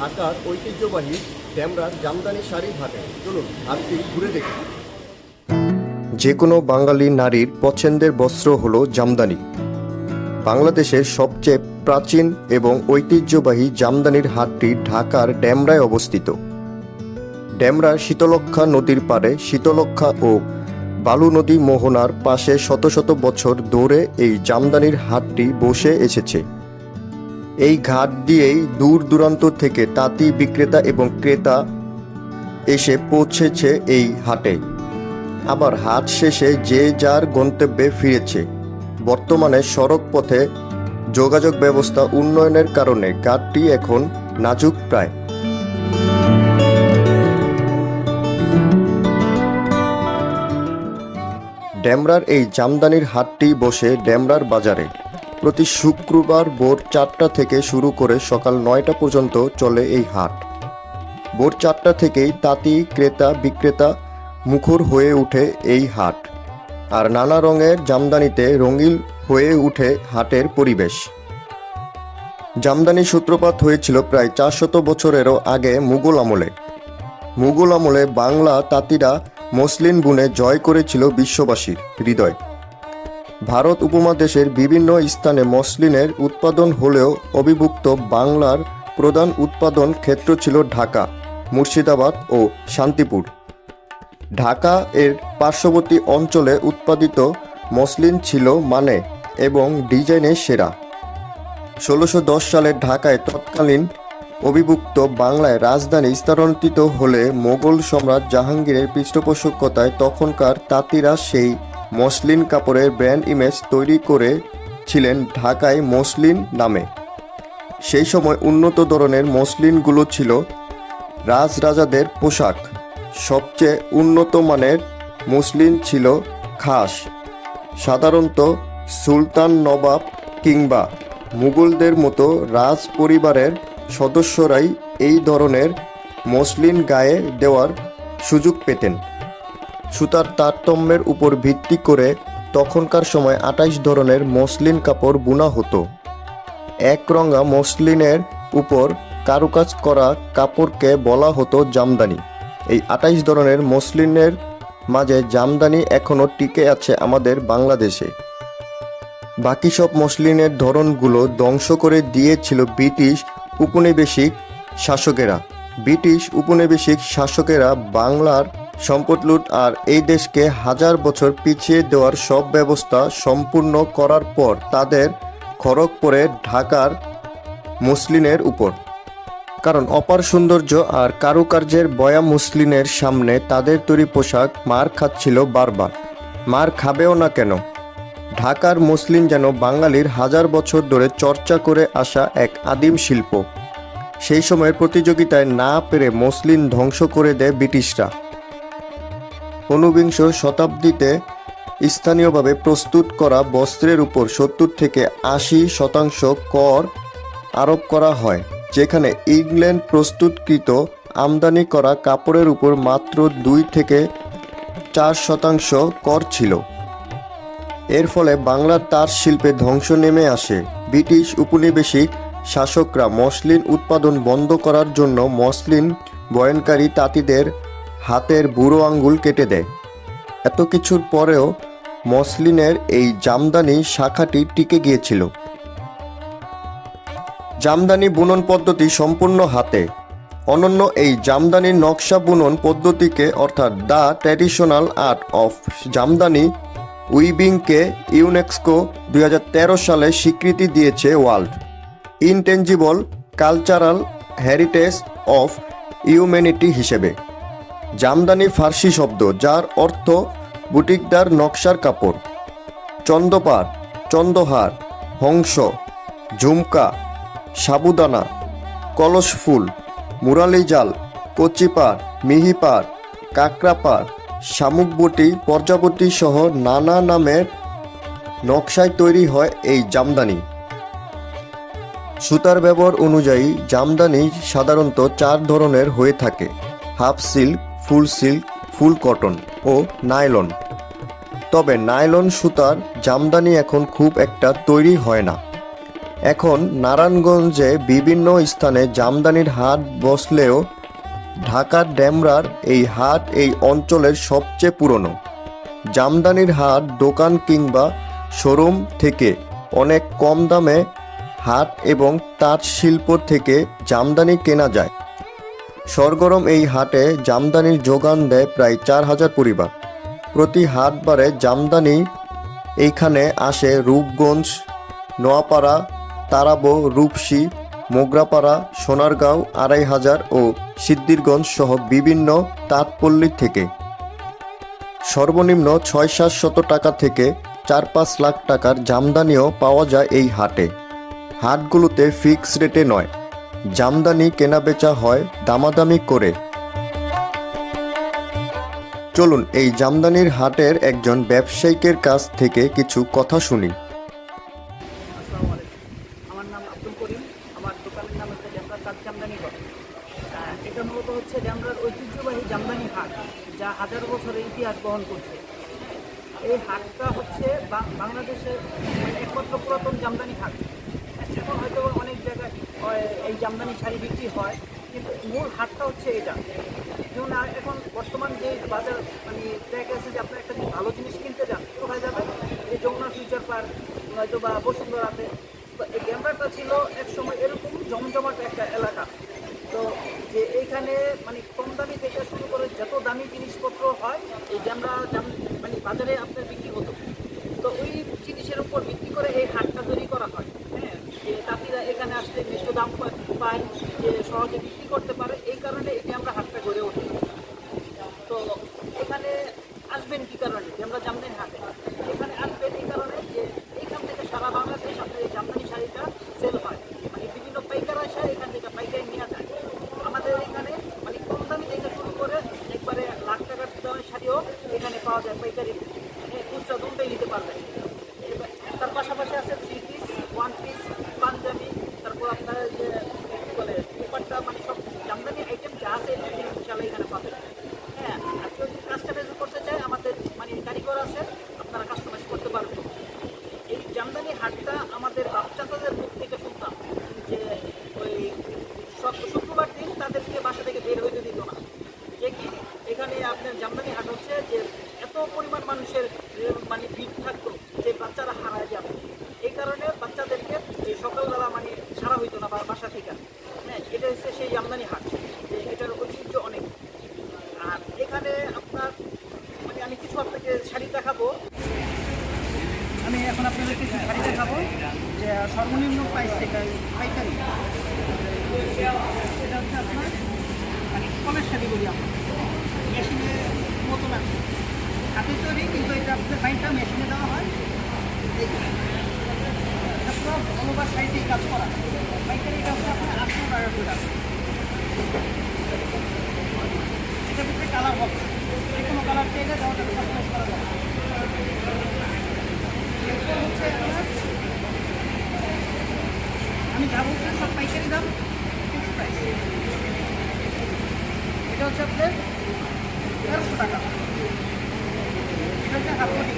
বাংলার ঐতিহ্যবাহী ড্যামরার জামদানি শাড়ি হাটে চলুন হাটটি ঘুরে দেখি। যে কোনো বাঙালি নারীর পছন্দের বস্ত্র হলো জামদানি। বাংলাদেশের সবচেয়ে প্রাচীন এবং ঐতিহ্যবাহী জামদানির হাটটি ঢাকার ড্যামরায় অবস্থিত। ড্যামরা শীতলক্ষা নদীর পাড়ে শীতলক্ষা ও বালু নদী মোহনার পাশে শত শত বছর ধরে এই জামদানির হাটটি বসে এসেছে। এই ঘাট দিয়েই দূর দূরান্ত থেকে তাঁতি বিক্রেতা এবং ক্রেতা এসে পৌঁছেছে এই হাটে। আবার হাট শেষে যে যার গন্তব্যে ফিরেছে। বর্তমানে সড়ক পথে যোগাযোগ ব্যবস্থা উন্নয়নের কারণে ঘাটটি এখন নাজুক প্রায়। ড্যামরার এই জামদানির হাটটি বসে ড্যামরার বাজারে। প্রতি শুক্রবার ভোর চারটা থেকে শুরু করে সকাল নয়টা পর্যন্ত চলে এই হাট। ভোর চারটা থেকেই তাঁতি, ক্রেতা, বিক্রেতা মুখর হয়ে ওঠে এই হাট আর নানা রঙের জামদানিতে রঙিন হয়ে উঠে হাটের পরিবেশ। জামদানি সূত্রপাত হয়েছিল প্রায় চারশত বছরেরও আগে মুঘল আমলে। মুঘল আমলে বাংলা তাঁতিরা মসলিন বুনে জয় করেছিল বিশ্ববাসীর হৃদয়। ভারত উপমহাদেশের বিভিন্ন স্থানে মসলিনের উৎপাদন হলেও অবিভক্ত বাংলার প্রধান উৎপাদন ক্ষেত্র ছিল ঢাকা, মুর্শিদাবাদ ও শান্তিপুর। ঢাকা এর পার্শ্ববর্তী অঞ্চলে উৎপাদিত মসলিন ছিল মানে এবং ডিজাইনে সেরা। ষোলোশো সালে ঢাকায় তৎকালীন অবিভক্ত বাংলায় রাজধানী স্থানান্তরিত হলে মোগল সম্রাট জাহাঙ্গীরের পৃষ্ঠপোষকতায় তখনকার তাঁতিরা সেই মসলিন কাপড়ের ব্র্যান্ড ইমেজ তৈরি করেছিলেন ঢাকায় মসলিন নামে। সেই সময় উন্নত ধরনের মসলিনগুলো ছিল রাজরাজাদের পোশাক। সবচেয়ে উন্নত মানের মসলিন ছিল খাস। সাধারণত সুলতান নবাব কিংবা মুঘলদের মতো রাজ পরিবারের সদস্যরাই এই ধরনের মসলিন গায়ে দেওয়ার সুযোগ পেতেন। সুতার তারতম্যের উপর ভিত্তি করে তখনকার সময় আঠাইশ ধরনের মসলিন কাপড় বোনা হতো। একরঙা মসলিনের উপর কারুকাজ করা কাপড়কে বলা হতো জামদানি। এই আঠাইশ ধরনের মসলিনের মাঝে জামদানি এখনও টিকে আছে আমাদের বাংলাদেশে। বাকি সব মসলিনের ধরনগুলো ধ্বংস করে দিয়েছিল ব্রিটিশ উপনিবেশিক শাসকেরা। ব্রিটিশ উপনিবেশিক শাসকেরা বাংলার সম্পদ লুট আর এই দেশকে হাজার বছর পিছিয়ে দেওয়ার সব ব্যবস্থা সম্পূর্ণ করার পর তাদের খড়ক পড়ে ঢাকার মুসলিনের উপর। কারণ অপার সৌন্দর্য আর কারুকার্যের বয়া মুসলিনের সামনে তাদের তৈরি পোশাক মার খাচ্ছিল বারবার। মার খাবেও না কেন? ঢাকার মুসলিম যেন বাঙালির হাজার বছর ধরে চর্চা করে আসা এক আদিম শিল্প। সেই সময়ের প্রতিযোগিতায় না পেরে মসলিন ধ্বংস করে দেয় ব্রিটিশরা। ঊনবিংশ শতাব্দীতে স্থানীয়ভাবে প্রস্তুত করা বস্ত্রের উপর সত্তর থেকে আশি শতাংশ কর আরোপ করা হয়, যেখানে ইংল্যান্ড প্রস্তুতকৃত আমদানি করা কাপড়ের উপর মাত্র দুই থেকে চার শতাংশ কর ছিল। এর ফলে বাংলার তাঁত শিল্পে ধ্বংস নেমে আসে। ব্রিটিশ উপনিবেশিক শাসকরা মসলিন উৎপাদন বন্ধ করার জন্য মসলিন বয়নকারী তাঁতিদের হাতের বুড়ো আঙ্গুল কেটে দেয়। এত কিছুর পরেও মসলিনের এই জামদানি শাখাটি টিকে গিয়েছিল। জামদানি বুনন পদ্ধতি সম্পূর্ণ হাতে। অনন্য এই জামদানির নকশা বুনন পদ্ধতিকে অর্থাৎ the traditional art of Jamdani উইবিংকে UNESCO দুই হাজার তেরো সালে স্বীকৃতি দিয়েছে world intangible cultural heritage of humanity হিসেবে। জামদানি ফার্সি শব্দ, যার অর্থ বুটিকদার নকশার কাপড়। চন্দপার চন্দহার, হংস, ঝুমকা, সাবুদানা, কলস ফুল, মুরালি জাল কচিপার মিহিপার কাকরাপার শামুকবটি প্রজাপতি সহ নানা নামের নকশায় তৈরি হয় এই জামদানি। সুতার ব্যবহার অনুযায়ী জামদানি সাধারণত চার ধরনের হয়ে থাকে, half silk full silk, full cotton ও নাইলন। তবে নাইলন সুতার জামদানি এখন খুব একটা তৈরি হয় না। এখন নারায়ণগঞ্জে বিভিন্ন স্থানে জামদানির হাট বসলেও ঢাকার ড্যামরার এই হাট এই অঞ্চলের সবচেয়ে পুরনো। জামদানির হাট দোকান কিংবা শোরুম থেকে অনেক কম দামে হাট এবং তাঁত শিল্প থেকে জামদানি কেনা যায়। সরগরম এই হাটে জামদানির যোগান দেয় প্রায় চার হাজার পরিবার। প্রতি হাটবারে জামদানি এইখানে আসে রূপগঞ্জ, নোয়াপাড়া, তারাবো, রূপসী, মোগরাপাড়া, সোনারগাঁও, আড়াই হাজার ও সিদ্দিরগঞ্জ সহ বিভিন্ন তাঁতপল্লী থেকে। সর্বনিম্ন ছয় সাত শত টাকা থেকে চার পাঁচ লাখ টাকার জামদানিও পাওয়া যায় এই হাটে। হাটগুলোতে ফিক্স রেটে নয়। জামদানি কেনাবেচা হয় দামাদামি করে। চলুন, এই জামদানির হাটের একজন ব্যবসায়িকের কাছ থেকে কিছু কথা শুনি। এই হাটটা হচ্ছে বাংলাদেশের একমাত্র পুরাতন জামদানি হাট। হয়তো অনেক জায়গায় এই জামদানি শাড়ি বিক্রি হয়, কিন্তু মূল হাটটা হচ্ছে এটা। যেমন এখন বর্তমান যে বাজার মানে দেখা গেছে যে আপনার একটা ভালো জিনিস কিনতে যান, কোথায় যাবেন? এই যমুনা ফিউচার পার্ক হয়তো বা বসুন্ধরাতে এই ড্যামরাটা ছিল এক সময় এরকম জমজমাট একটা এলাকা। তো যে এইখানে মানে কম দামি থেকে শুরু করে যত দামি জিনিসপত্র হয়, এই ড্যামরা জাম মানে বাজারে আপনার বিক্রি হতো। তো ওই জিনিসের উপর ভিত্তি করে এই হাটটা তৈরি করা হয়। হ্যাঁ যে তাঁতিরা এখানে আসলে বেশি দাম পায়, যে সহজে বিক্রি করতে পারে, এই কারণে এই ড্যামরা হাটটা গড়ে ওঠে তো এখানে আসবেন কি কারণে? যে আমরা জামদানি হাটে। এখানে আসবেন এই কারণে যে এইখান থেকে সারা বাংলাদেশ আপনার এই জামদানি শাড়িটা সেল হয়। মানে বিভিন্ন পাইকার আসে, এখান থেকে পাইকারি নেওয়া যায়। আমাদের এখানে মানে কম দামি থেকে শুরু করে, একবারে লাখ টাকার দামের শাড়িও এখানে পাওয়া যায় পাইকারি। মানে খুচরা দুটোই নিতে পারবেন। তার পাশাপাশি আছে three piece one piece panjabi তারপর আপনার যে কি বলে দুপাট্টা মানে সব জামদানি আইটেম যা আছে ইনশাল্লাহ এখানে পাবেন এই জামদানি হাটটা আমাদের বাচ্চাদের মুখ থেকে শুনতাম যে ওই শুক্রবার দিন তাদেরকে বাসা থেকে বের হইতে দিত না যে কি এখানে আপনার জামদানি হাট হচ্ছে যে এত পরিমাণ মানুষের এ, মানে ভিড় থাকতো যে বাচ্চারা হারায় যাবে এই কারণে বাচ্চাদেরকে এই সকালবেলা মানে ছাড়া হইতো না বা- বাসা থেকে হ্যাঁ এটা হচ্ছে সেই জামদানি হাট যে এটার ঐতিহ্য অনেক আর এখানে আপনার মানে আমি কিছু আপনাকে শাড়ি দেখাবো আমি এখন আপনাদের কিছু শাড়ি দেখাবো যে সর্বনিম্ন প্রাইস থেকে পাইকারি এটা হচ্ছে আপনার মানে কলের শাড়ি বলি আমরা। মেশিনের মতো না। হাতে তৈরি কিন্তু এটা আপনার বাইনটা মেশিনে দেওয়া হয়। এই এটা পুরো অলওভার কাজ করা। পাইকারি হচ্ছে আপনার আটশো টাকা করে। এটার ভিতরে কালার হবে যে কোনো কালার চাইলে দেওয়া যাবে কাস্টমাইজ করা যাবে আমি যা বলছি সব পাইকারি দাম ফিক্স প্রাইস এটা হচ্ছে আপনার তেরোশো টাকা। এটা হচ্ছে হাফ কোটি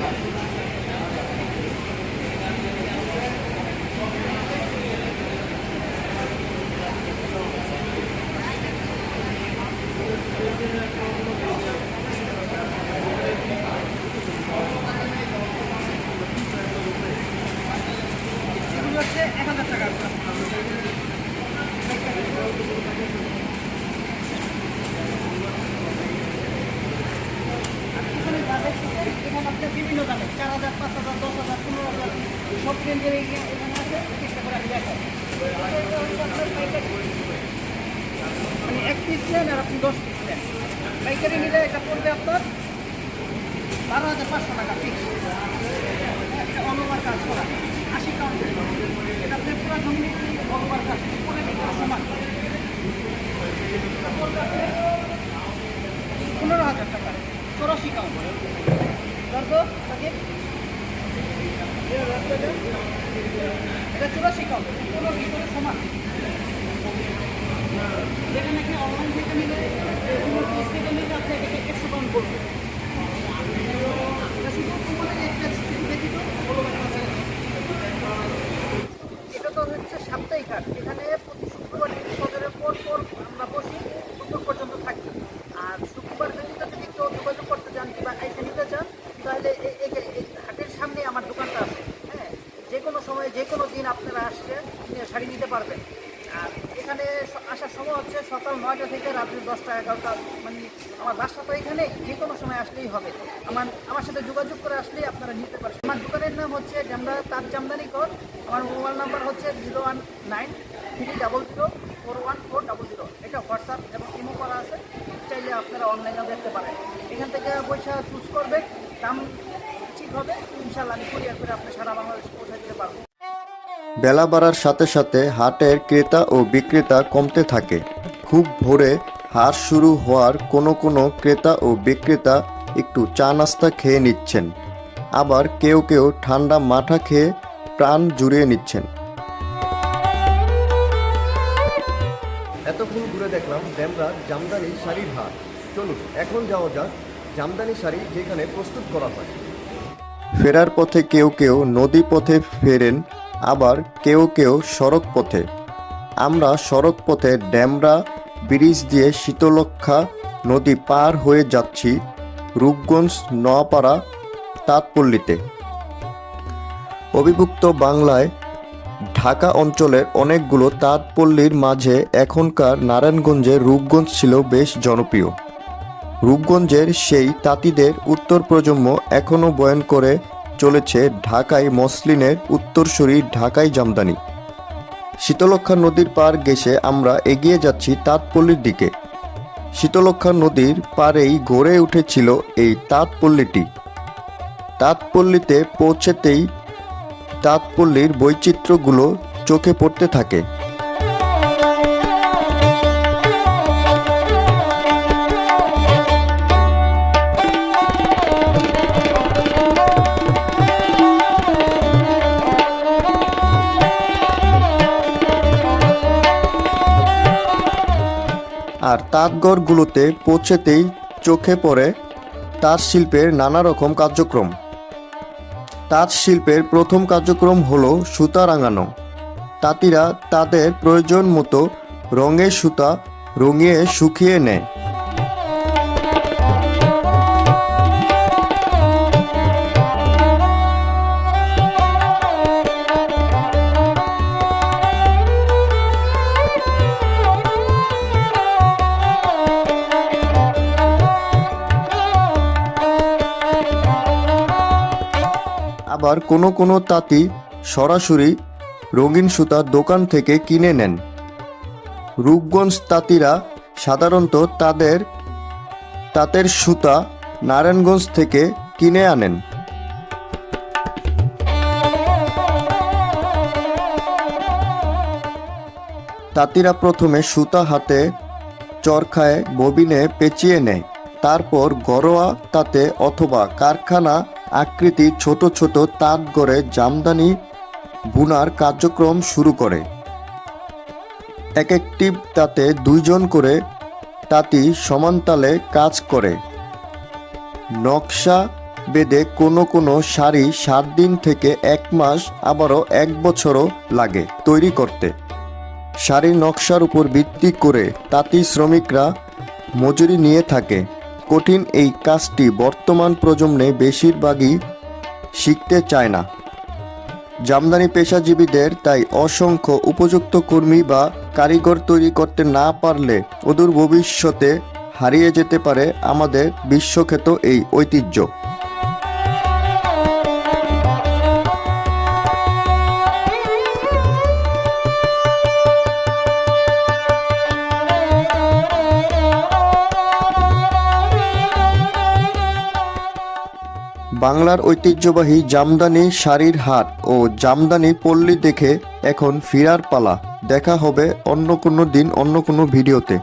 এগুলো হচ্ছে এক হাজার টাকা এখানে যা দেখতেছেন, এখানে আপনার বিভিন্ন দামে চার হাজার পাঁচ হাজার দশ হাজার, পনেরো হাজার, সব কেন্দ্রের এখানে আছে চেষ্টা করে আমি দেখাই। মানে এক পিস আর আপনি দশ পিস নেন পাইকারি নিলে এটা পড়বে আপনার বারো হাজার পাঁচশো টাকা ফিক্স একটা অলওভার কাজ করা আশি কাউন্ট এটা আপনার পুরো জমি অলওভার কাজ পরে এটা সমান পনেরো হাজার টাকা চৌরাশি কাউন্ট দরদ তাকে এটা চুরাশি কাউন্ট পুরো ভিতরে সমান যেখানে কি অনলাইন থেকে নিলে কোনো পিস থেকে নিলে আপনি এটাকে একশো কাউন্ট করবেন এটা শুধু তোমাদের একটা ব্যতীত all over কাজ। এটা তো বসি দুপুর পর্যন্ত থাকি আর শুক্রবার ব্যতীত যদি কেউ যোগাযোগ করতে চান কিংবা আইসে নিতে চান তাহলে এই- এই এই হাটের সামনে আমার দোকানটা আছে হ্যাঁ যে কোনো সময় যে কোনো দিন আপনারা আসলে নিয়ে শাড়ি নিতে পারবেন আর এখানে স- আসার সময় হচ্ছে সকাল নয়টা থেকে রাত্রি দশটা এগারোটা মানে আমার বাসা তো এখানে যে কোনো সময় আসলেই হবে আমার আমার সাথে যোগাযোগ করে আসলেই আপনারা নিতে পারেন আমার দোকানের নাম হচ্ছে জামদা তার জামদানি কর আমার মোবাইল নাম্বার হচ্ছে zero one nine three double zero four one four double zero. এটা হোয়াটসঅ্যাপ এবং ইমো করা আছে। চাইলে আপনারা অনলাইনেও দেখতে পারেন। এখান থেকে পয়সা চুজ করবেন। দাম ঠিক হবে। ইনশাল্লাহ আমি কুরিয়ার করে আপনি সারা বাংলাদেশ পৌঁছে দিতে পারব। বেলা বাড়ার সাথে সাথে হাটের ক্রেতা ও বিক্রেতা কমতে থাকে। খুব ভোরে হাট শুরু হওয়ার কোনো কোনো ক্রেতা ও বিক্রেতা একটু চা নাস্তা খেয়ে নিচ্ছেন। আবার কেউ কেউ ঠান্ডা মাঠা খেয়ে প্রাণ জুড়িয়ে নিচ্ছেন। এতক্ষণ ঘুরে দেখলাম ড্যামরার জামদানি শাড়ির হাট। চলুন এখন যাওয়া যাক জামদানি শাড়ি যেখানে প্রস্তুত করা হয়। ফেরার পথে কেউ কেউ নদী পথে ফেরেন আবার কেউ কেউ সড়ক পথে। আমরা সড়ক পথে ড্যামরা ব্রিজ দিয়ে শীতলক্ষা নদী পার হয়ে যাচ্ছি রূপগঞ্জ নোয়াপাড়া তাঁতপল্লীতে অবিভক্ত বাংলায় ঢাকা অঞ্চলের অনেকগুলো তাঁতপল্লীর মাঝে এখনকার নারায়ণগঞ্জের রূপগঞ্জ ছিল বেশ জনপ্রিয়। রূপগঞ্জের সেই তাঁতিদের উত্তর প্রজন্ম এখনও বয়ন করে চলেছে ঢাকায় মসলিনের উত্তরসূরি ঢাকাই জামদানি। শীতলক্ষা নদীর পার গেছে আমরা এগিয়ে যাচ্ছি তাঁতপল্লীর দিকে। শীতলক্ষা নদীর পাড়েই গড়ে উঠেছিল এই তাঁতপল্লীটি তাঁতপল্লীতে পৌঁছেতেই তাঁতপল্লীর বৈচিত্র্যগুলো চোখে পড়তে থাকে। আর তাঁতঘরগুলোতে পৌঁছেতেই চোখে পড়ে তাঁত শিল্পের নানা রকম কার্যক্রম। তাঁত শিল্পের প্রথম কার্যক্রম হল সুতা রাঙানো। তাঁতিরা তাদের প্রয়োজন মতো রঙের সুতা রঙিয়ে শুকিয়ে নেয়। আবার কোনো কোনো তাঁতি সরাসরি রঙিন সুতা দোকান থেকে কিনে নেন। রূপগঞ্জ তাঁতিরা সাধারণত তাদের তাঁতের সুতা নারায়ণগঞ্জ থেকে কিনে আনেন। তাঁতিরা প্রথমে সুতা হাতে চরখায় ববিনে পেঁচিয়ে নেয়, তারপর ঘরোয়া তাতে অথবা কারখানা আকৃতি ছোট ছোট তাঁত গড়ে জামদানি বুনার কার্যক্রম শুরু করে। এক একটি তাতে দুইজন করে তাঁতি সমানতালে কাজ করে। নকশা বেদে কোনো কোনো শাড়ি সাত দিন থেকে এক মাস, আবারও এক বছরও লাগে তৈরি করতে। শাড়ির নকশার উপর ভিত্তি করে তাঁতি শ্রমিকরা মজুরি নিয়ে থাকে। কঠিন এই কাজটি বর্তমান প্রজন্মে বেশিরভাগই শিখতে চায় না। জামদানি পেশাজীবীদের তাই অসংখ্য উপযুক্ত কর্মী বা কারিগর তৈরি করতে না পারলে অদূর ভবিষ্যতে হারিয়ে যেতে পারে আমাদের বিশ্বখ্যাত এই ঐতিহ্য। বাংলার ঐতিহ্যবাহী জামদানি শাড়ির হাট ও জামদানি পল্লী দেখে এখন ফিরার পালা। দেখা হবে অন্য কোনো দিন, অন্য কোনো ভিডিওতে।